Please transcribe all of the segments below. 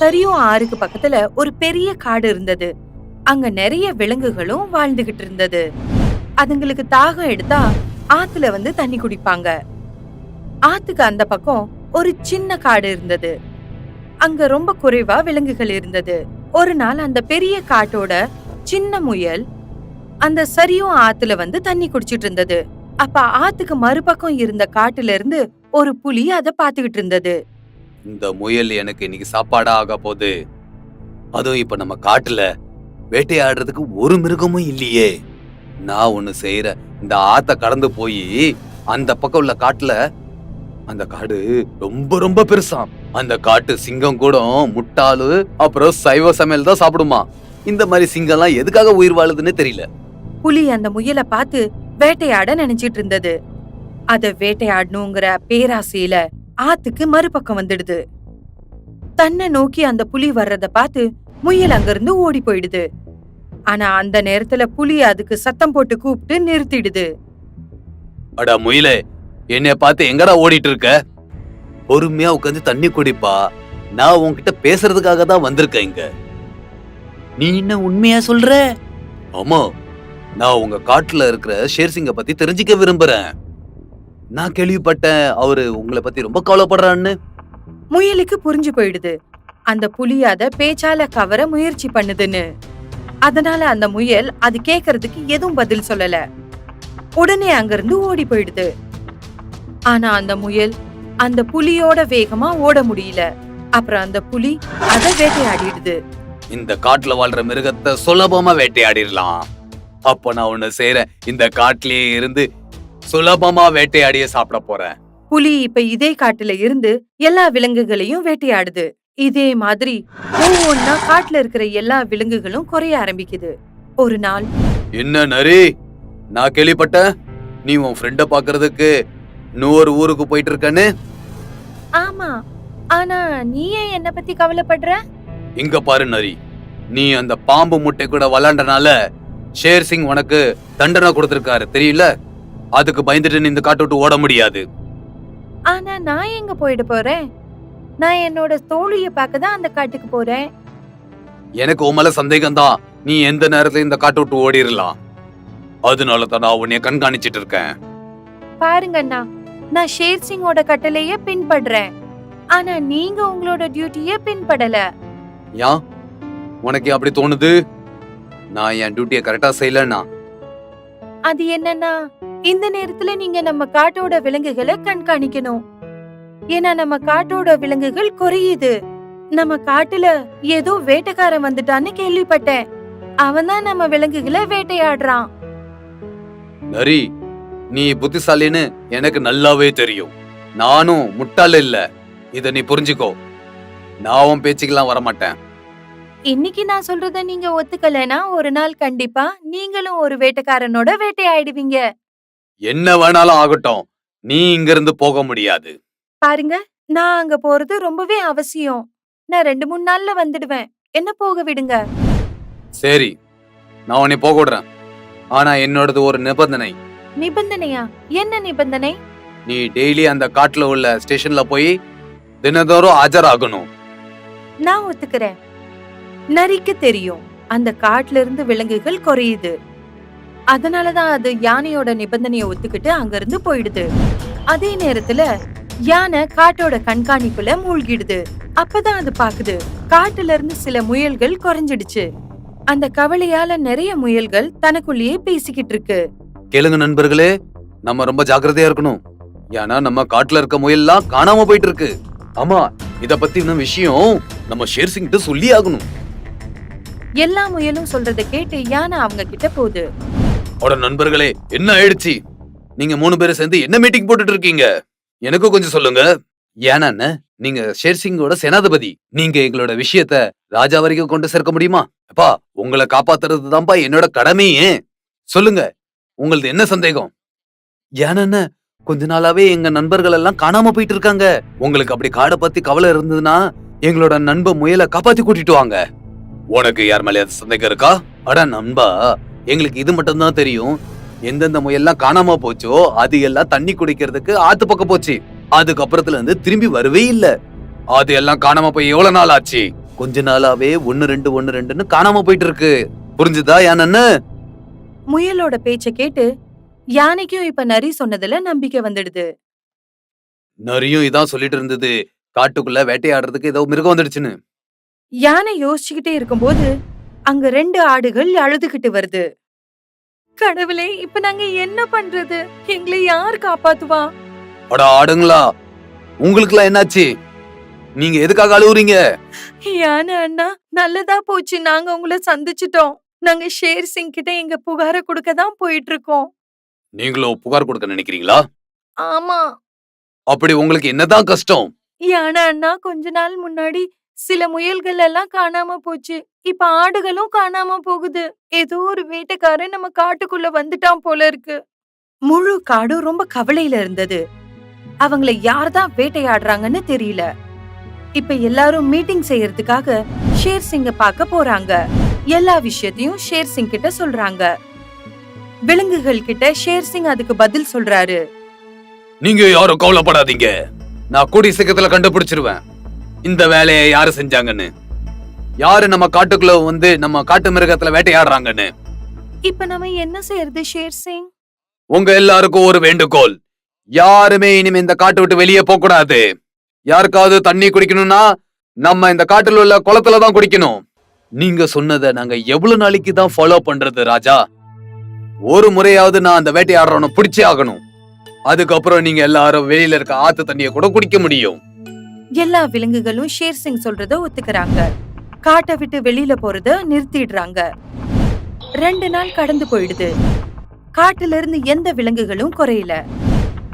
சரியும் ஆறுக்கு பக்கத்துல ஒரு பெரிய காடு இருந்தது. அங்க நிறைய விலங்குகளும் வாழ்ந்துகிட்டு இருந்தது. அதுங்களுக்கு தாகம் எடுத்தா ஆத்துல வந்து தண்ணி குடிப்பாங்க. ஆத்துக்கு அந்த பக்கம் ஒரு சின்ன காடு இருந்தது. அங்க ரொம்ப குறைவா விலங்குகள் இருந்தது. ஒரு நாள் அந்த பெரிய காட்டோட சின்ன முயல் அந்த சரியும் ஆத்துல வந்து தண்ணி குடிச்சிட்டு இருந்தது. அப்ப ஆத்துக்கு மறுபக்கம் இருந்த காட்டுல இருந்து ஒரு புலி அத பாத்துக்கிட்டு இருந்தது. இந்த முயல் எனக்கு இன்னைக்கு சாப்பாடா ஆக போகுது. அதுவும் இப்ப நம்ம காட்டுல வேட்டையாடுறதுக்கு ஒரு மிருகமும் இல்லையே. நான் ஒண்ணு செய்யற இந்த ஆத்த கடந்து போய் அந்த பக்கம் உள்ள காட்டுல அந்த காடு ரொம்ப ரொம்ப பெருசாம் அந்த காட்டு சிங்கம் கூட முட்டாளு அப்புறம் சைவ சமையல் தான் சாப்பிடுமா. இந்த மாதிரி சிங்கம்லாம் எதுக்காக உயிர் வாழுதுன்னு தெரியல. புலி அந்த முயலை பார்த்து வேட்டையாட நினைச்சிட்டு இருந்தது. அத வேட்டையாடணுங்கிற பேராசையில ஆத்துக்கு மறுபக்கம் வந்துடுது. தன்னை நோக்கி அந்த புலி வர்றத பார்த்து முயல் அங்கிருந்து ஓடி போயிடுது. ஆனா அந்த நேரத்துல புலி அதுக்கு சத்தம் போட்டு கூப்பிட்டு நிறுத்திடுது. அடா முயலே என்னைய பார்த்து எங்கடா ஓடிட்டு இருக்க பொறுமையா உட்காந்து தண்ணி குடிப்பா. நான் உன்கிட்ட பேசுறதுக்காக தான் வந்திருக்கேன் இங்க. நீ என்ன உண்மையா சொல்ற? ஆமா நான் உங்க காட்டுல இருக்கிற ஷேர்சிங்க பத்தி தெரிஞ்சுக்க விரும்புறேன். நான் கேள்விப்பட்டேன் அவரு உங்களை பத்தி ரொம்ப கவலைப்படுறான்னு முயலுக்கு புரிஞ்சு போயிடுது. அந்த புலி அத பேச்சால கவர முயற்சி பண்ணுதுன்னு. அதனால அந்த முயல் அது கேக்குறதுக்கு எதுவும் பதில் சொல்லல. உடனே அங்கிருந்து ஓடி போயிடுது. ஆனா அந்த முயல் அந்த புலியோட வேகமா ஓட முடியல. அப்புறம் அந்த புலி அத வேட்டையாடிடுது. இந்த காட்டுல வாழ்ற மிருகத்தை சுலபமா வேட்டையாடிடலாம். அப்ப நான் ஒண்ணு செய்யறேன் இந்த காட்டுலயே இருந்து சுலபமா வேட்டையாடிய சாப்பிட போறேன். புலி இப்ப இதே காட்டுல இருந்து எல்லா விலங்குகளையும் வேட்டையாடுது. இதே மாதிரி ஒவ்வொன்னா காட்டுல இருக்கிற எல்லா விலங்குகளும் குறைய ஆரம்பிக்குது. ஒரு நாள் என்ன நரி? நான் கேள்விப்பட்டேன். நீ உன் ஃப்ரெண்ட பாக்குறதுக்கு இன்னொரு ஊருக்கு போயிட்டு இருக்கன்னு ஆமா. ஆனா நீ ஏன் என்ன பத்தி கவலைப்படுற? இங்க பாரு நரி. நீ அந்த பாம்பு முட்டை கூட விளாண்டனால ஷேர் சிங் உனக்கு தண்டனை கொடுத்திருக்காரு. தெரியல? அதுக்கு பயந்துட்டு இந்த காட்டு விட்டு ஓட முடியாது. ஆனா நான் எங்க போயிட போறேன்? நான் என்னோட தோழிய பார்க்க தான் அந்த காட்டுக்கு போறேன். எனக்கு உன் மேல சந்தேகம் தான் நீ எந்த நேரத்துல இந்த காட்டு விட்டு ஓடிரலாம் அதனால தான் நான் உன்னைய கண்காணிச்சிட்டு இருக்கேன். பாருங்க அண்ணா நான் ஷேர் சிங்கோட கட்டளைய பின்பற்றேன் ஆனா நீங்க உங்களோட டியூட்டிய பின்படல. ஏன் உனக்கு அப்படி தோணுது? நான் என் டியூட்டியை கரெக்டா செய்யலன்னா அது என்னன்னா இந்த நேரத்துல நீங்க நம்ம காட்டோட விலங்குகளை கண்காணிக்கணும். ஏன்னா நம்ம காட்டோட விலங்குகள் குறையுது. நம்ம காட்டுல ஏதோ வேட்டைக்காரன் வந்துட்டான்னு கேள்விப்பட்டேன். அவன் தான் நம்ம விலங்குகளை வேட்டையாடுறான். நரி நீ புத்திசாலின்னு எனக்கு நல்லாவே தெரியும். நானும் முட்டாள் இல்ல. இத நீ புரிஞ்சுக்கோ. நான் உன் பேச்சுக்கெல்லாம் வரமாட்டேன். இன்னைக்கு நான் சொல்றத நீங்க ஒத்துக்கலைன்னா ஒரு நாள் கண்டிப்பா நீங்களும் ஒரு வேட்டைக்காரனோட வேட்டையாயிடுவீங்க. என்ன வேணாலும் ஆகட்டும். நீ இங்கிருந்து போக முடியாது. பாருங்க நான் அங்க போறது ரொம்பவே அவசியம். நான் ரெண்டு மூணு நாள்ல வந்துடுவேன். என்ன போக விடுங்க? சரி நான் உன்னை போக விடுறேன். ஆனா என்னோடது ஒரு நிபந்தனை. நிபந்தனையா? என்ன நிபந்தனை? நீ டெய்லி அந்த காட்டுல உள்ள ஸ்டேஷன்ல போய் தினந்தோறும் ஆஜராகணும். நான் ஒத்துக்கிறேன். நரிக்கு தெரியும். அந்த காட்டுல இருந்து விலங்குகள் குறையுது. அதனாலதான் அது யானையோட நிபந்தனையை ஒத்துக்கிட்டு அங்கிருந்து போயிடுது. அதே நேரத்துல யானை காட்டோட கண்காணிப்புல மூழ்கிடுது. அப்பதான் அது பாக்குது. காட்டுல இருந்து சில முயல்கள் குறைஞ்சிடுச்சு. அந்த கவலையால நிறைய முயல்கள் தனக்குள்ளேயே பேசிக்கிட்டு இருக்கு. கேளுங்க நண்பர்களே நம்ம ரொம்ப ஜாக்கிரதையா இருக்கணும். ஏன்னா நம்ம காட்டுல இருக்க முயல்லாம் காணாம போயிட்டு இருக்கு. ஆமா இத பத்தி இன்னும் விஷயம் நம்ம ஷேர் சிங் சொல்லி ஆகணும். எல்லா முயலும் சொல்றதை கேட்டு யானை அவங்க கிட்ட போகுது. அட நண்பர்களே என்ன ஆயிடுச்சு? நீங்க மூணு பேரும் சேர்ந்து என்ன மீட்டிங் போட்டுட்டு இருக்கீங்க? எனக்கு கொஞ்சம் சொல்லுங்க. ஏன்னா நீங்க ஷேர் சிங்கோட சேனாதிபதி. நீங்க எங்களோட விஷயத்த ராஜா வரைக்கும் கொண்டு சேர்க்க முடியுமா? அப்பா உங்களை காப்பாத்துறது தான்ப்பா என்னோட கடமையே. சொல்லுங்க உங்களது என்ன சந்தேகம்? ஏன்னா கொஞ்ச நாளாவே எங்க நண்பர்கள் எல்லாம் காணாம போயிட்டு இருக்காங்க. உங்களுக்கு அப்படி காடை பத்தி கவலை இருந்ததுன்னா எங்களோட நண்ப முயலை காப்பாத்தி கூட்டிட்டு வாங்க. உனக்கு யார் மேலே சந்தேகம் இருக்கா? அட நண்பா எங்களுக்கு இது மட்டும் தான் தெரியும். எந்தெந்த முயல்லாம் காணாம போச்சோ அது எல்லாம் தண்ணி குடிக்கிறதுக்கு ஆத்து பக்கம் போச்சு. அதுக்கப்புறத்துல இருந்து திரும்பி வரவே இல்ல. அது எல்லாம் காணாம போய் எவ்வளவு நாள் ஆச்சு? கொஞ்ச நாளாவே ஒன்னு ரெண்டு ஒன்னு ரெண்டுன்னு காணாம போயிட்டு இருக்கு. புரிஞ்சுதா யானன்னு முயலோட பேச்ச கேட்டு யானைக்கும் இப்ப நரி சொன்னதுல நம்பிக்கை வந்துடுது. நரியும் இதான் சொல்லிட்டு இருந்தது. காட்டுக்குள்ள வேட்டையாடுறதுக்கு ஏதோ மிருகம் வந்துடுச்சுன்னு. யானை யோசிச்சுக்கிட்டே இருக்கும்போது அங்க ரெண்டு ஆடுகள் அழுதுகிட்டு வருது. கடவுளே இப்ப நாங்க என்ன பண்றது? எங்களை யார் காப்பாத்துவா? அட ஆடுங்களா உங்களுக்குலாம் என்னாச்சு? நீங்க எதுக்காக அழுவுறீங்க? யானை அண்ணா நல்லதா போச்சு. நாங்க உங்களை சந்திச்சிட்டோம். நாங்க ஷேர் சிங் கிட்ட எங்க புகார கொடுக்க தான் போயிட்டு இருக்கோம் நீங்களும் புகார் கொடுக்க நினைக்கிறீங்களா? ஆமா. அப்படி உங்களுக்கு என்னதான் கஷ்டம்? யானை அண்ணா கொஞ்ச நாள் முன்னாடி சில முயல்கள் எல்லாம் காணாம போச்சு. இப்ப ஆடுகளும் காணாம போகுது. ஏதோ ஒரு வேட்டைக்காரன் நம்ம காட்டுக்குள்ள வந்துட்டான் போல இருக்கு. முழு காடும் ரொம்ப கவலையில இருந்தது. அவங்கள யார்தான் வேட்டையாடுறாங்கன்னு தெரியல. இப்ப எல்லாரும் மீட்டிங் செய்யறதுக்காக ஷேர் சிங்க பார்க்க போறாங்க. எல்லா விஷயத்தையும் ஷேர் சிங் கிட்ட சொல்றாங்க. விலங்குகள் கிட்ட ஷேர் சிங் அதுக்கு பதில் சொல்றாரு. நீங்க யாரும் கவலைப்படாதீங்க. நான் கூடி சீக்கிரத்துல கண்டுபிடிச்சிருவேன். இந்த வேலையை யாரு செஞ்சாங்கன்னு? யாரு நம்ம காட்டுக்குள்ள வந்து நம்ம காட்டு மிருகத்துல வேட்டையாடுறாங்கன்னு? இப்ப நம்ம என்ன செய்யறது ஷேர் சிங்? உங்க எல்லாருக்கும் ஒரு வேண்டுகோள். யாருமே இனிமே இந்த காட்டை விட்டு வெளியே போக கூடாது. யாருக்காவது தண்ணி குடிக்கணும்னா நம்ம இந்த காட்டுல உள்ள குளத்துல தான் குடிக்கணும். நீங்க சொன்னதை நாங்க எவ்வளவு நாளைக்கு தான் ஃபாலோ பண்றது ராஜா? ஒரு முறையாவது நான் அந்த வேட்டையாடுறவனை பிடிச்சே ஆகணும். அதுக்கப்புறம் நீங்க எல்லாரும் வெளியில இருக்க ஆத்து தண்ணியை கூட குடிக்க முடியும். எல்லா விலங்குகளும் ஷேர் சிங் சொல்றத ஒத்துக்கிறாங்க. காட்டை விட்டு வெளியில போறத நிறுத்திடுறாங்க. ரெண்டு நாள் கடந்து போயிடுது. காட்டுல இருந்து எந்த விலங்குகளும் குறையல.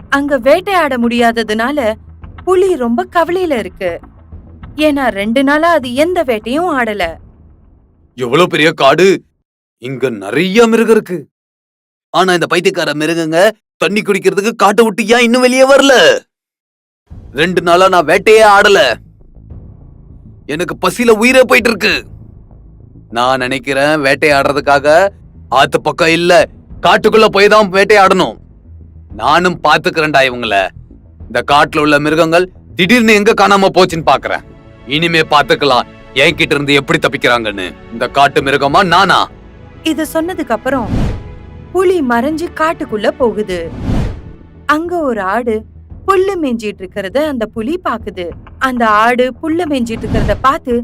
அங்க வேட்டையாட முடியாததுனால புலி ரொம்ப கவலையில இருக்கு. ஏன்னா ரெண்டு நாளா அது எந்த வேட்டையும் ஆடல. எவ்வளவு பெரிய காடு? இங்க நிறைய மிருகம் இருக்கு. ஆனா இந்த பைத்தியக்கார மிருகங்க தண்ணி குடிக்கிறதுக்கு காட்டை விட்டு ஏன் இன்னும் வெளியே வரல? ரெண்டு நாளா நான் வேட்டையே ஆடல. எனக்கு பசியில உயிரே போயிட்டு இருக்கு நான் நினைக்கிறேன் வேட்டையாடுறதுக்காக ஆத்து பக்கம் இல்ல காட்டுக்குள்ள போய் தான் வேட்டையாடணும் நானும் பாத்துக்கிறேன்டா இவங்கள. இந்த காட்டுல உள்ள மிருகங்கள் திடீர்னு எங்க காணாம போச்சுன்னு பாக்குறேன். இனிமே பாத்துக்கலாம். என்கிட்ட இருந்து எப்படி தப்பிக்கிறாங்கன்னு. இந்த காட்டு மிருகமா நானா? இத சொன்னதுக்கு அப்புறம் புலி மறைஞ்சு காட்டுக்குள்ள போகுது. அங்க ஒரு ஆடு புல்லு மேஞ்சிட்டு இருக்கிறத அந்த புலி பாக்குது. அந்த ஆடு புல்ல மேஞ்சிட்டு இருக்கிறத பார்த்து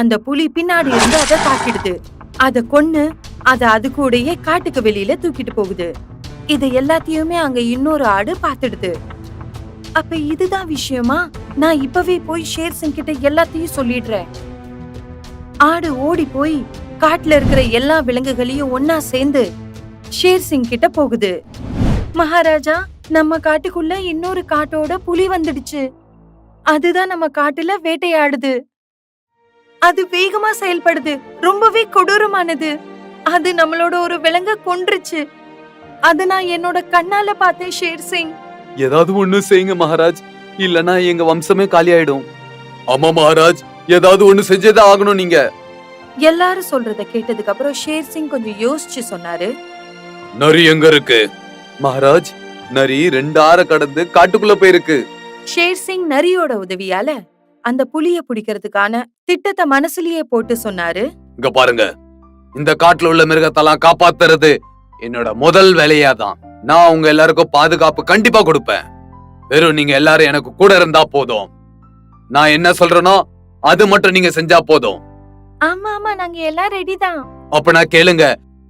அந்த புலி பின்னாடி இருந்து அதை தாக்கிடுது. அத கொன்னு அத அது கூடயே காட்டுக்கு வெளியில தூக்கிட்டு போகுது. இது எல்லாத்தையுமே அங்க இன்னொரு ஆடு பாத்துடுது அப்ப இதுதான் விஷயமா? நான் இப்பவே போய் ஷேர் சிங் கிட்ட எல்லாத்தையும் சொல்லிடுறேன். ஆடு ஓடி போய் காட்டுல இருக்கிற எல்லா விலங்குகளையும் ஒன்னா சேர்ந்து ஷேர் சிங் கிட்ட போகுது. மகாராஜா நம்ம காட்டுக்குள்ள இன்னொரு காட்டோட புலி வந்துடுச்சு. அதுதான் நம்ம காட்டுல வேட்டையாடுது. அது வேகமா செயல்படுது. ரொம்பவே கொடூரமானது. அது நம்மளோட ஒரு விலங்க கொன்றுச்சு. அத நான் என்னோட கண்ணால பார்த்தேன் ஷேர் சிங். ஏதாவது ஒண்ணு செய்யுங்க மகாராஜ். இல்லனா எங்க வம்சமே காலி ஆயிடும் ஆமா மகாராஜ். ஏதாவது ஒண்ணு செஞ்சேதான் ஆகணும் நீங்க. எல்லாரும் சொல்றத கேட்டதுக்கு அப்புறம் ஷேர் சிங் கொஞ்சம் யோசிச்சு சொன்னாரு. நரி எங்க இருக்கு? மகாராஜ் நரி ரெண்டு ஆற கடந்து காட்டுக்குள்ள போயிருக்கு. ஷேர் சிங் நரியோட உதவியால அந்த புலிய பிடிக்கிறதுக்கான திட்டத்தை மனசுலயே போட்டு சொன்னாரு. இங்க பாருங்க. இந்த காட்டுல உள்ள மிருகத்தெல்லாம் காப்பாத்துறது என்னோட முதல் வேலையா தான். நான் உங்க எல்லாருக்கும் பாதுகாப்பு கண்டிப்பா கொடுப்பேன். வெறும் நீங்க எல்லாரும் எனக்கு கூட இருந்தா போதும். நான் என்ன சொல்றேனோ அது மட்டும் நீங்க செஞ்சா போதும். ஆமா ஆமா. நாங்க எல்லாம் ரெடி தான். அப்ப நான் கேளுங்க.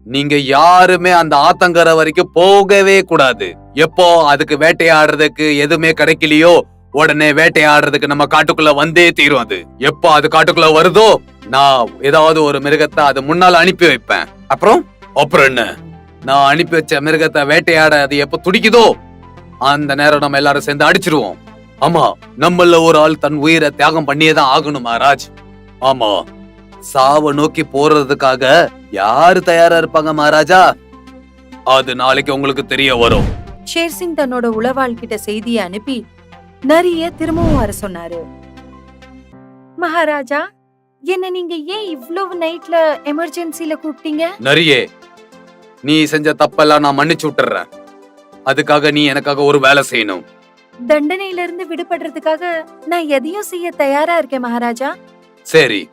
நீங்க யாருமே அந்த ஆத்தங்கரை வரைக்கும் போகவே கூடாது. எப்போ அதுக்கு வேட்டையாடுறதுக்கு எதுவுமே கிடைக்கலையோ உடனே வேட்டையாடுறதுக்கு நம்ம காட்டுக்குள்ள வந்தே தீரும் அது. எப்போ அது காட்டுக்குள்ள வருதோ நான் ஏதாவது ஒரு மிருகத்தை அது முன்னால அனுப்பி வைப்பேன். அப்புறம் அப்புறம் என்ன? நான் அனுப்பி வச்ச மிருகத்தை வேட்டையாட அது எப்ப துடிக்குதோ அந்த நேரம் நம்ம எல்லாரும் சேர்ந்து அடிச்சிருவோம். ஆமா நம்மள ஒரு ஆள் தன் உயிரை தியாகம் பண்ணியே தான் ஆகணும் மகாராஜ். ஆமா. சாவ நோக்கி போறதுக்காக யாரு தயாரா இருப்பாங்க மகாராஜா? அது நாளைக்கு உங்களுக்கு தெரிய வரும். ஷேர் சிங் தன்னோட உளவாள் கிட்ட செய்தியை அனுப்பி நரிய திரும்பவும் வர சொன்னாரு. மகாராஜா என்ன நீங்க ஏன் இவ்வளவு நைட்ல எமர்ஜென்சில கூப்பிட்டீங்க? நரியே நீ செஞ்ச தப்பெல்லாம் நான் மன்னிச்சு விட்டுறேன். அதுக்காக நீ எனக்காக ஒரு வேலை செய்யணும். தண்டனையில இருந்து விடுபடுறதுக்காக நான் எதையும் செய்ய தயாரா இருக்கேன் மகாராஜா. சரி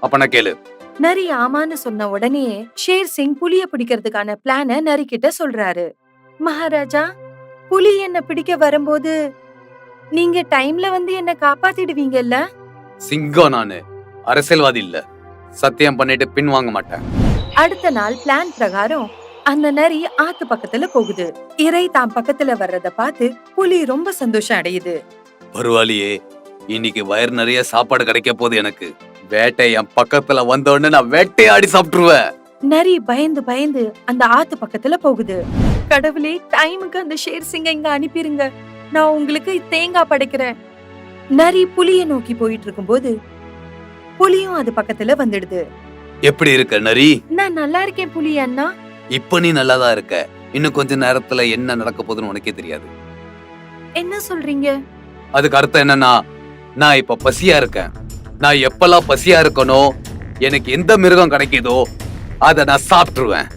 அப்ப நான் கேளு. நரி ஆமான்னு சொன்ன உடனே ஷேர் சிங் புலிய பிடிக்கிறதுக்கான பிளான நரி கிட்ட சொல்றாரு. மகாராஜா புலி என்ன பிடிக்க வரும்போது நீங்க டைம்ல வந்து என்ன காப்பாத்திடுவீங்கல்ல? சிங்கம் நானு. அரசியல்வாதி இல்ல. சத்தியம் பண்ணிட்டு பின் வாங்க மாட்டேன். அடுத்த நாள் பிளான் பிரகாரம் அந்த நரி ஆத்து பக்கத்துல போகுது. இறை தான் பக்கத்துல வர்றத பார்த்து புலி ரொம்ப சந்தோஷம் அடையுது. பரவாயில்லையே. இன்னைக்கு வயிறு நிறைய சாப்பாடு கிடைக்க போகுது எனக்கு. வேட்டை என் பக்கத்துல வந்த உடனே நான் வேட்டையாடி சாப்பிட்டுருவேன். நரி பயந்து பயந்து அந்த ஆத்து பக்கத்துல போகுது. கடவுளே டைமுக்கு அந்த ஷேர் சிங்க இங்க அனுப்பிருங்க. நான் உங்களுக்கு தேங்காய் படைக்கிறேன். நரி புலிய நோக்கி போயிட்டு இருக்கும்போது புலியும் அது பக்கத்துல வந்துடுது. எப்படி இருக்க நரி? நான் நல்லா இருக்கேன் புலி அண்ணா. இப்ப நீ நல்லாதான் இருக்க. இன்னும் கொஞ்ச நேரத்துல என்ன நடக்க போகுதுன்னு உனக்கே தெரியாது. என்ன சொல்றீங்க? அதுக்கு அர்த்தம் என்னன்னா நான் இப்ப பசியா இருக்கேன். நான் எப்பெல்லாம் பசியா இருக்கனோ எனக்கு எந்த மிருகம் கிடைக்குதோ அத நான் சாப்பிட்டுருவேன்.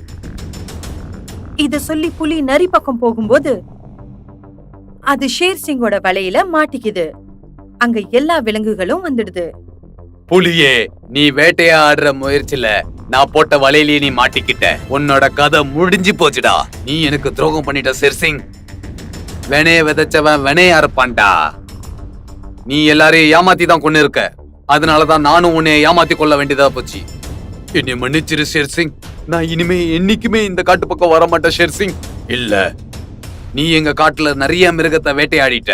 இத சொல்லி புலி நரி பக்கம் போகும்போது அது ஷேர் சிங்கோட வலையில மாட்டிக்குது. அங்க எல்லா விலங்குகளும் வந்துடுது. புலியே நீ வேட்டையாடுற முயற்சியில நான் போட்ட வலையிலேயே நீ மாட்டிக்கிட்ட. உன்னோட கதை முடிஞ்சு போச்சுடா. நீ எனக்கு துரோகம் பண்ணிட்ட சிர்சிங் வெனைய விதைச்சவன் வெனைய அறுப்பான்டா. நீ எல்லாரையும் ஏமாத்தி தான் கொண்டு இருக்க அதனால தான் நானும் உன்னை ஏமாத்தி கொள்ள வேண்டியதா போச்சு. என்னை மன்னிச்சிரு ஷேர் சிங் நான் இனிமே என்னைக்குமே இந்த காட்டு பக்கம் வர மாட்டேன் ஷேர் சிங் இல்ல நீ எங்க காட்டுல நிறைய மிருகத்தை வேட்டையாடிட்ட.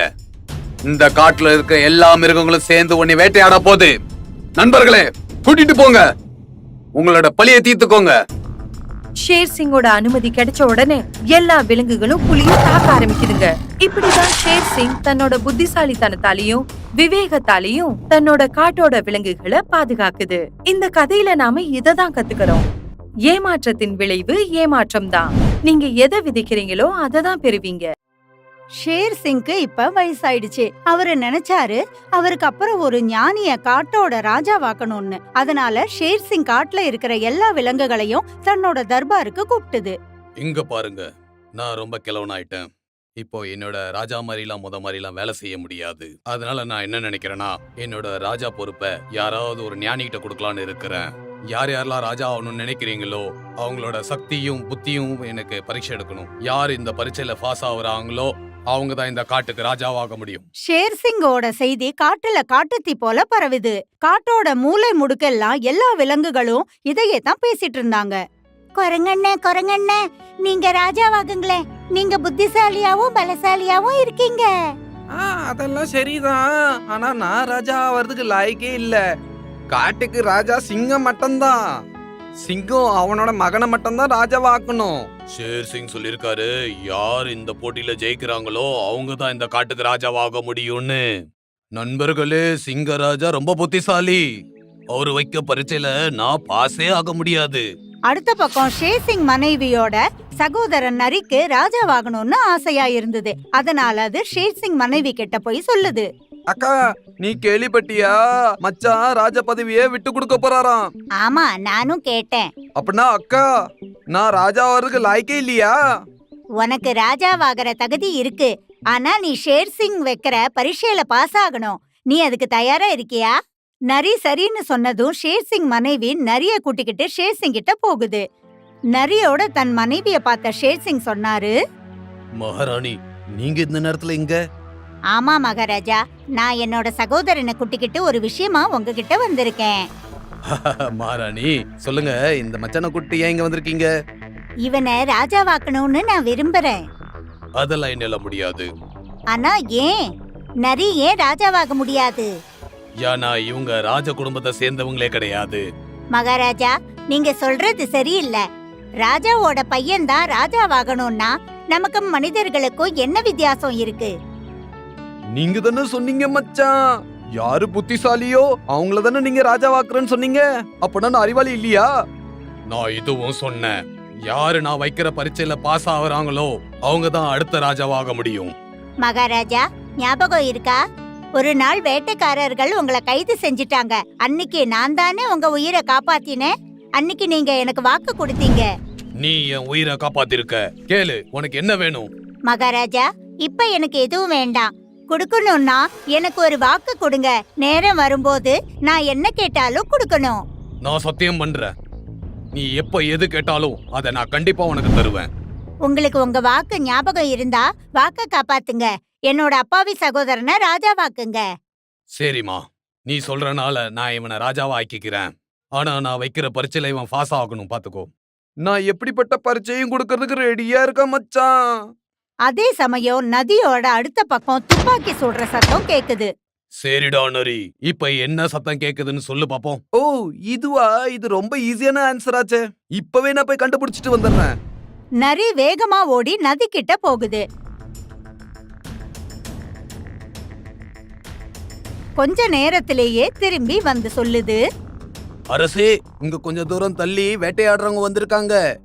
இந்த காட்டுல இருக்க எல்லா மிருகங்களும் சேர்ந்து உன்னை வேட்டையாட போகுது. நண்பர்களே கூட்டிட்டு போங்க. உங்களோட பழியை தீர்த்துக்கோங்க. ஷேர் சிங்கோட அனுமதி கிடைச்ச உடனே எல்லா விலங்குகளும் புலிய தாக்க ஆரம்பிக்குதுங்க. இப்படிதான் ஷேர் சிங் தன்னோட புத்திசாலித்தனத்தாலையும் விவேகத்தாலையும் தன்னோட காட்டோட விலங்குகளை பாதுகாக்குது. இந்த கதையில நாம இததான் கத்துக்கிறோம். ஏமாற்றத்தின் விளைவு ஏமாற்றம் தான் நீங்க எதை விதைக்கிறீங்களோ அதை தான் பெறுவீங்க. ஷேர் சிங்க்கு இப்ப வயசாயிடுச்சு. அவரு நினைச்சாரு அவருக்கு அப்புறம் ஒரு ஞானிய காட்டோட ராஜாவாக்கணும்னு. அதனால ஷேர் சிங் காட்டுல இருக்கிற எல்லா விலங்குகளையும் தன்னோட தர்பாருக்கு கூப்பிட்டுது. இங்க பாருங்க நான் ரொம்ப கிழவனாயிட்டேன். இப்போ என்னோட ராஜா மாதிரிலாம் முத மாதிரிலாம் வேலை செய்ய முடியாது. அதனால நான் என்ன நினைக்கிறேன்னா என்னோட ராஜா பொறுப்பை யாராவது ஒரு ஞானிகிட்ட கொடுக்கலான்னு இருக்கிறேன். யார் யாரெல்லாம் ராஜா ஆகணும்னு நினைக்கிறீங்களோ அவங்களோட சக்தியும் புத்தியும் எனக்கு பரீட்சை எடுக்கணும். யார் இந்த பரீட்சையில பாஸ் ஆகுறாங்களோ அவங்க தான் இந்த காட்டுக்கு ராஜாவாக முடியும். ஷேர் சிங்கோட செய்தி காட்டுல காட்டுத்தீ போல பரவுது. காட்டோட மூலை முடுக்கெல்லாம் எல்லா விலங்குகளும் இதையே தான் பேசிட்டு இருந்தாங்க. குரங்கண்ணே குரங்கண்ணே நீங்க ராஜாவாகுங்களே. நீங்க புத்திசாலியாவும் பலசாலியாவும் இருக்கீங்க. ஆ அதெல்லாம் சரிதான். ஆனா நான் ராஜா ஆவறதுக்கு லாய்க்கே இல்ல. காட்டுக்கு ராஜா சிங்கம் மட்டும்தான். சிங்கம் அவனோட மகனை மட்டும்தான் ராஜாவாக்கணும். ஷேர் சிங் சொல்லிருக்காரு யார் இந்த போட்டியில ஜெயிக்கிறாங்களோ அவங்க தான் இந்த காட்டுக்கு ராஜாவாக முடியும்னு. நண்பர்களே சிங்கராஜா ரொம்ப புத்திசாலி. அவரு வைக்க பரீட்சையில நான் பாஸே ஆக முடியாது. அடுத்த பக்கம் ஷேர் சிங் மனைவியோட சகோதரன் நரிக்கு ராஜாவாகணும்னு ஆசையா இருந்தது. அதனால அது ஷேர் சிங் மனைவி கிட்ட போய் சொல்லுது. அக்கா நீ கேள்விப்பட்டியா? மச்சான் ராஜ பதவியை விட்டு கொடுக்க போறாராம். ஆமா நானும் கேட்டேன். அப்படின்னா அக்கா நான் ராஜா ஆவறதுக்கு லாய்க்கே இல்லையா? உனக்கு ராஜாவாகிற தகுதி இருக்கு. ஆனா நீ ஷேர் சிங் வைக்கிற பரீட்சையில பாஸ் ஆகணும். நீ அதுக்கு தயாரா இருக்கியா? நரி சரின்னு சொன்னதும் ஷேர் சிங் மனைவி நரிய கூட்டிக்கிட்டு ஷேர் சிங் கிட்ட போகுது. நரியோட தன் மனைவிய பார்த்த ஷேர் சிங் சொன்னாரு மகாராணி நீங்க இந்த நேரத்துல இங்க? ஆமா மகாராஜா நான் என்னோட சகோதரனை கூட்டிக்கிட்டு ஒரு விஷயமா உங்ககிட்ட வந்திருக்கேன். மகாராணி சொல்லுங்க இந்த மச்சான குட்டி ஏன் இங்க வந்திருக்கீங்க? இவனை ராஜாவாக்கணும்னு நான் விரும்புறேன். அதெல்லாம் என்னால முடியாது. ஆனா ஏன்? நரி ஏன் ராஜாவாக முடியாது? ஏன்னா இவங்க ராஜ குடும்பத்தை சேர்ந்தவங்களே கிடையாது. மகாராஜா நீங்க சொல்றது சரியில்லை. ராஜாவோட பையன் தான் ராஜாவாகணும்னா நமக்கு மனிதர்களுக்கும் என்ன வித்தியாசம் இருக்கு? நீங்க தானே சொன்னீங்க மச்சான். யாரு புத்திசாலியோ அவங்கள தானே நீங்க ராஜாவாக்குறேன்னு சொன்னீங்க? அப்படின்னா நான் அறிவாளி இல்லையா? நான் இதுவும் சொன்னேன். யாரு நான் வைக்கிற பரீட்சையில பாஸ் ஆகுறாங்களோ அவங்க தான் அடுத்த ராஜாவாக முடியும். மகாராஜா ஞாபகம் இருக்கா? ஒரு நாள் வேட்டைக்காரர்கள் உங்களை கைது செஞ்சிட்டாங்க. அன்னைக்கு நான் தானே உங்க உயிரை காப்பாத்தினேன்? அன்னைக்கு நீங்க எனக்கு வாக்கு கொடுத்தீங்க. நீ என் உயிரை காப்பாத்திருக்க. கேளு உனக்கு என்ன வேணும்? மகாராஜா இப்ப எனக்கு எதுவும் வேண்டாம். கொடுக்கணும்னா எனக்கு ஒரு வாக்கு கொடுங்க. நேரம் வரும்போது நான் என்ன கேட்டாலும் கொடுக்கணும். நான் சத்தியம் பண்றேன். நீ எப்ப எது கேட்டாலும் அதை நான் கண்டிப்பா உனக்கு தருவேன். உங்களுக்கு உங்க வாக்கு ஞாபகம் இருந்தா வாக்க காப்பாத்துங்க. என்னோட அப்பாவி சகோதரனை ராஜாவாக்குங்க. சரிம்மா. நீ சொல்றனால நான் இவனை ராஜாவா ஆக்கிக்கிறேன் ஆனா நான் வைக்கிற பரீட்சையில இவன் பாஸ் ஆகணும் பாத்துக்கோ. நான் எப்படிப்பட்ட பரீட்சையும் கொடுக்கறதுக்கு ரெடியா இருக்கேன் மச்சான். அதே சமயம் நதியோட அடுத்த பக்கம் துப்பாக்கி சுடுற சத்தம் கேக்குது. சரிடா நரி இப்ப என்ன சத்தம் கேக்குதுன்னு சொல்லு பாப்போம். ஓ இதுவா? இது ரொம்ப ஈஸியான ஆன்சர் ஆச்சே. இப்பவே நான் போய் கண்டுபிடிச்சிட்டு வந்துடுறேன். நரி வேகமா ஓடி நதி கிட்ட போகுது. கொஞ்ச நேரத்திலேயே திரும்பி வந்து சொல்லுது. அரசே இங்க கொஞ்சம் தூரம் தள்ளி வேட்டையாடுறவங்க வந்திருக்காங்க.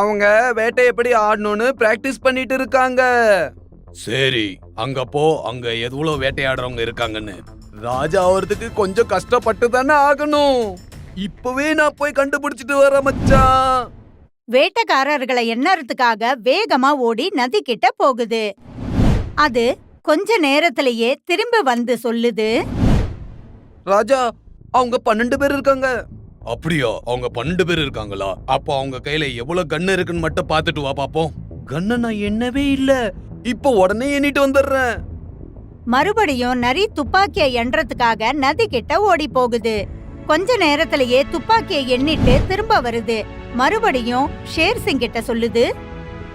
அவங்க வேட்டை எப்படி ஆடணும்னு பிராக்டிஸ் பண்ணிட்டு இருக்காங்க. சரி அங்க போ அங்க எவ்வளவு வேட்டையாடுறவங்க இருக்காங்கன்னு. ராஜா ஆவறதுக்கு கொஞ்சம் கஷ்டப்பட்டு தானே ஆகணும். இப்பவே நான் போய் கண்டுபிடிச்சிட்டு வரேன் மச்சான். வேட்டைக்காரர்களை எண்ணறதுக்காக வேகமா ஓடி நதி கிட்ட போகுது. அது கொஞ்ச நேரத்திலேயே திரும்ப வந்து சொல்லுது. ராஜா அவங்க பன்னெண்டு பேர் இருக்காங்க. அப்படியா? அவங்க பன்னெண்டு பேர் இருக்காங்களா? அப்போ அவங்க கையில எவ்வளவு கண்ணு இருக்குன்னு மட்டும் பாத்துட்டு வா பாப்போம். கண்ண நான் எண்ணவே இல்ல. இப்ப உடனே எண்ணிட்டு வந்துடுறேன். மறுபடியும் நரி துப்பாக்கியை எண்றதுக்காக நதி கிட்ட ஓடி போகுது. கொஞ்ச நேரத்திலேயே துப்பாக்கியை எண்ணிட்டு திரும்ப வருது. மறுபடியும் ஷேர் சிங் கிட்ட சொல்லுது.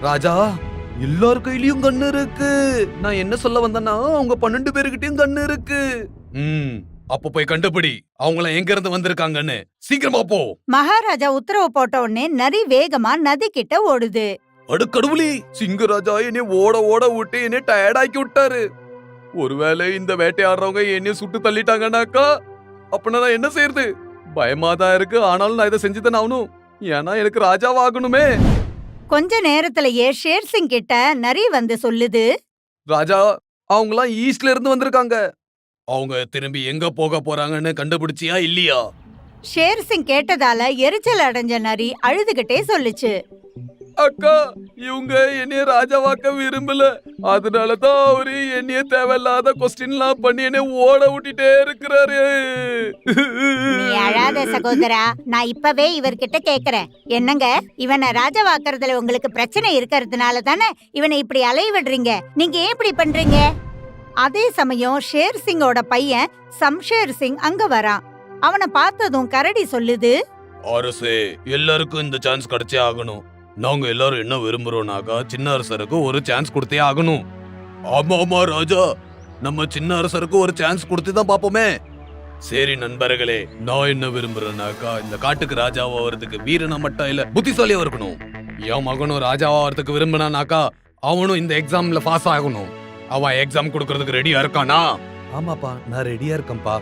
ராஜா எல்லார் கையிலயும் கண்ணு இருக்கு. நான் என்ன சொல்ல வந்தேன்னா அவங்க பன்னெண்டு பேருக்கிட்டயும் கண்ணு இருக்கு. ம். அப்ப போய் கண்டுபிடி. அவங்கள எங்க இருந்து வந்திருக்காங்கன்னு. சீக்கிரமா போ. மகாராஜா உத்தரவு போட்ட உடனே நரி வேகமா நதி கிட்ட ஓடுது. அடுக்கடவுளி சிங்கராஜா என்னை ஓட ஓட விட்டு என்னை டயர்டாக்கி விட்டாரு. ஒருவேளை இந்த வேட்டையாடுறவங்க என்னைய சுட்டு தள்ளிட்டாங்கன்னாக்கா அப்படின்னா நான் என்ன செய்யறது பயமா தான் இருக்கு. ஆனாலும் நான் இதை செஞ்சு தானே ஆகணும். ஏன்னா எனக்கு ராஜாவாகணுமே. கொஞ்ச நேரத்திலேயே ஷேர் சிங் கிட்ட நரி வந்து சொல்லுது. ராஜா அவங்கலாம் ஈஸ்ட்ல இருந்து வந்திருக்காங்க. அவங்க திரும்பி எங்க போக போறாங்கன்னு கண்டுபிடிச்சியா இல்லையா? ஷேர் சிங் கேட்டதால எரிச்சல் அடைஞ்ச நரி அழுதுகிட்டே சொல்லுச்சு. அக்கா இவங்க என்னைய ராஜாவாக்க விரும்பல. அதனால தான் அவரு என்னைய தேவையில்லாத கொஸ்டின்லாம் பண்ணி என்னை ஓட விட்டுட்டே இருக்கிறாரு. நீ அழாத சகோதரா நான் இப்பவே இவர்கிட்ட கேக்குறேன். என்னங்க இவனை ராஜாவாக்குறதுல உங்களுக்கு பிரச்சனை இருக்கிறதுனால தானே இவனை இப்படி அலைய விடுறீங்க? நீங்க ஏன் இப்படி பண்றீங்க? அதே சமயம் ஷேர் சிங்கோட பையன் சம்ஷேர் சிங் அங்க வரான் அவனை பார்த்ததும் கரடி சொல்லுது அரசே எல்லாருக்கும் இந்த சான்ஸ் கிடைச்சே ஆகணும். நாங்க எல்லாரும் என்ன விரும்புறோம்னாக்கா சின்ன அரசருக்கு ஒரு சான்ஸ் கொடுத்தே ஆகணும். ஆமா ஆமா ராஜா. நம்ம சின்ன அரசருக்கு ஒரு சான்ஸ் கொடுத்து தான் பாப்போமே சரி நண்பர்களே நான் என்ன விரும்புறேன்னாக்கா இந்த காட்டுக்கு ராஜாவா வர்றதுக்கு வீரனா மட்டும் இல்ல புத்திசாலியா இருக்கணும். என் மகனும் ராஜாவா வர்றதுக்கு விரும்பினானாக்கா அவனும் இந்த எக்ஸாம்ல பாஸ் ஆகணும். அவன் எக்ஸாம் கொடுக்கறதுக்கு ரெடியா இருக்கானா? ஆமாப்பா நான் ரெடியா இருக்கேன்ப்பா.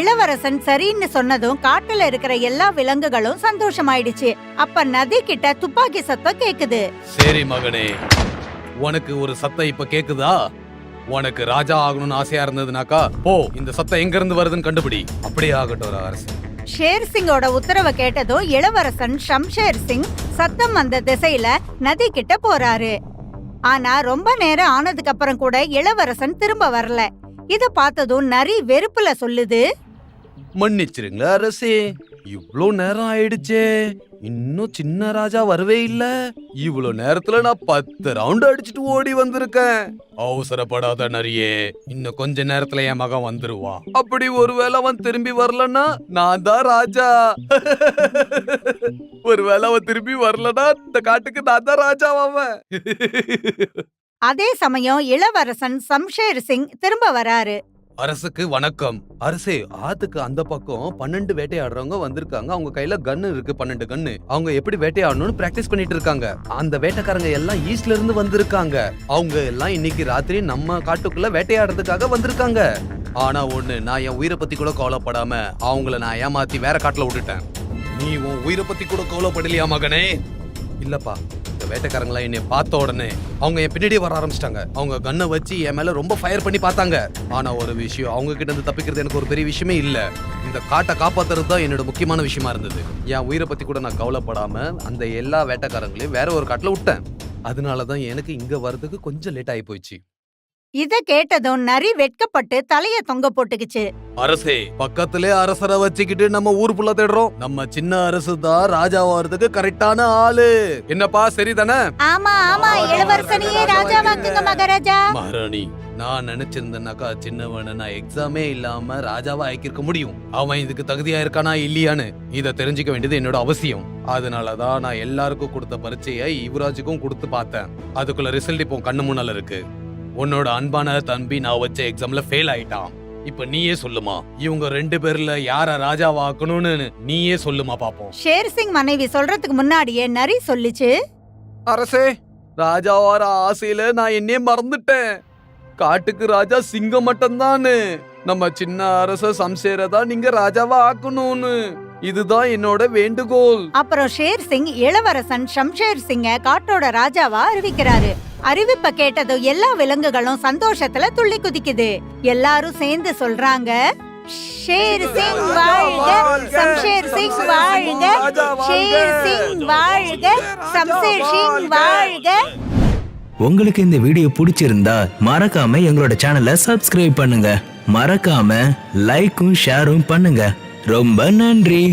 இளவரசன் சரின்னு சொன்னதும் காட்டுல இருக்கிற எல்லா விலங்குகளும் சந்தோஷமாயிடுச்சு. அப்ப நதி கிட்ட துப்பாக்கி சத்தம் கேக்குது. சரி மகனே உனக்கு ஒரு சத்தம் இப்ப கேக்குதா? உனக்கு ராஜா ஆகணும்னு ஆசையா இருந்ததுனாக்கா போ இந்த சத்தம் எங்க இருந்து வருதுன்னு கண்டுபிடி. அப்படியே ஆகட்டும் அரசு ஷேர் சிங்கோட உத்தரவை கேட்டதும் இளவரசன் ஷம்ஷேர் சிங் சத்தம் வந்த திசையில நதி கிட்ட போறாரு. ஆனா ரொம்ப நேரம் ஆனதுக்கு அப்புறம் கூட இளவரசன் திரும்ப வரல. இத பார்த்ததும் நரி வெறுப்புல சொல்லுது மன்னிச்சிருங்களா அரசே இவ்ளோ நேரம் ஆயிடுச்சே. இன்னும் சின்ன ராஜா வரவே இல்ல. இவ்வளவு நேரத்துல நான் பத்து ரவுண்ட் அடிச்சிட்டு ஓடி வந்திருக்கேன். அவசரப்படாத நரியே இன்னும் கொஞ்ச நேரத்துல என் மகன் வந்துருவான் அப்படி ஒருவேளை அவன் திரும்பி வரலன்னா நான் தான் ராஜா. ஒருவேளை அவன் திரும்பி வரலன்னா இந்த காட்டுக்கு நான் தான் ராஜாவாவேன் அதே சமயம் இளவரசன் சம்ஷேர் சிங் திரும்ப வராரு. அரசுக்கு வணக்கம். அரசே ஆத்துக்கு அந்த பக்கம் பன்னெண்டு வேட்டையாடுறவங்க வந்திருக்காங்க. அவங்க கையில கன்னு இருக்கு பன்னெண்டு கன்னு அவங்க எப்படி வேட்டையாடணும்னு பிராக்டிஸ் பண்ணிட்டு இருக்காங்க. அந்த வேட்டைக்காரங்க எல்லாம் ஈஸ்ட்ல இருந்து வந்திருக்காங்க. அவங்க எல்லாம் இன்னைக்கு ராத்திரி நம்ம காட்டுக்குள்ள வேட்டையாடுறதுக்காக வந்திருக்காங்க. ஆனா ஒண்ணு நான் என் உயிரை பத்தி கூட கவலைப்படாம அவங்கள நான் ஏமாத்தி வேற காட்டுல விட்டுட்டேன். நீ உன் உயிரை பத்தி கூட கவலைப்படலையா மகனே? இல்லப்பா இந்த வேட்டைக்காரங்களாம் என்னை பார்த்த உடனே அவங்க என் பின்னாடியே வர ஆரம்பிச்சிட்டாங்க. அவங்க கண்ணை வச்சு என் மேல ரொம்ப ஃபயர் பண்ணி பார்த்தாங்க. ஆனா ஒரு விஷயம் அவங்க கிட்ட இருந்து தப்பிக்கிறது எனக்கு ஒரு பெரிய விஷயமே இல்ல. இந்த காட்டை காப்பாத்துறது தான் என்னோட முக்கியமான விஷயமா இருந்தது. என் உயிரை பத்தி கூட நான் கவலைப்படாம அந்த எல்லா வேட்டைக்காரங்களையும் வேற ஒரு காட்டுல விட்டேன். அதனால தான் எனக்கு இங்க வர்றதுக்கு கொஞ்சம் லேட் ஆகி போயிடுச்சு இத கேட்டதும் நரி வெட்கப்பட்டு தலைய தொங்க போட்டுக்குச்சு. அரசே பக்கத்திலே அரசரை வச்சுக்கிட்டு நம்ம ஊர் புள்ள தேடுறோம். நம்ம சின்ன அரசு தான் ராஜாவாகிறதுக்கு கரெக்டான ஆளு. என்னப்பா சரிதானே? ஆமா ஆமா இளவரசனையே ராஜாவாக்குங்க மகாராஜா. மகாராணி நான் நினைச்சிருந்தேனாக்கா சின்னவன நான் எக்ஸாமே இல்லாம ராஜாவா ஆக்கியிருக்க முடியும். அவன் இதுக்கு தகுதியா இருக்கானா இல்லையான்னு இத தெரிஞ்சுக்க வேண்டியது என்னோட அவசியம். அதனாலதான் நான் எல்லாருக்கும் கொடுத்த பரீட்சையை யுவராஜுக்கும் கொடுத்து பார்த்தேன். அதுக்குள்ள ரிசல்ட் இப்போ கண்ணு முன்னால இருக்கு. உன்னோட அன்பான தம்பி நான் வச்ச எக்ஸாம்ல ஃபெயில் ஆயிட்டான். இப்ப நீயே சொல்லுமா? இவங்க ரெண்டு பேர்ல யார ராஜாவாக்கணும்னு நீயே சொல்லுமா பாப்போம். ஷேர் சிங் மனைவி சொல்றதுக்கு முன்னாடியே நரி சொல்லிச்சு. அரசே ராஜாவார ஆசையில நான் என்னையே மறந்துட்டேன். காட்டுக்கு ராஜா சிங்கம் மட்டும்தானு நம்ம சின்ன அரச சம்சேரதா நீங்க ராஜாவா ஆக்கணும்னு. இதுதான் என்னோட வேண்டுகோள். அப்புறம் ஷேர் சிங் இளவரசன் ஷம்ஷேர் சிங்க காட்டோட ராஜாவா அறிவிக்கிறாரு. அறிவிப்ப கேட்டதும் எல்லா விலங்குகளும் சந்தோஷத்துல துள்ளி குதிக்குது. எல்லாரும் சேர்ந்து சொல்றாங்க ஷேர் சிங் வாழ்க சம்ஷேர் சிங் வாழ்க ஷேர் சிங் வாழ்க சம்ஷேர் சிங் வாழ்க. உங்களுக்கு இந்த வீடியோ பிடிச்சிருந்தா மறக்காம எங்களோட சேனலை சப்ஸ்கிரைப் பண்ணுங்க. மறக்காம லைக்கும் ஷேரும் பண்ணுங்க. ரொம்ப நன்றி.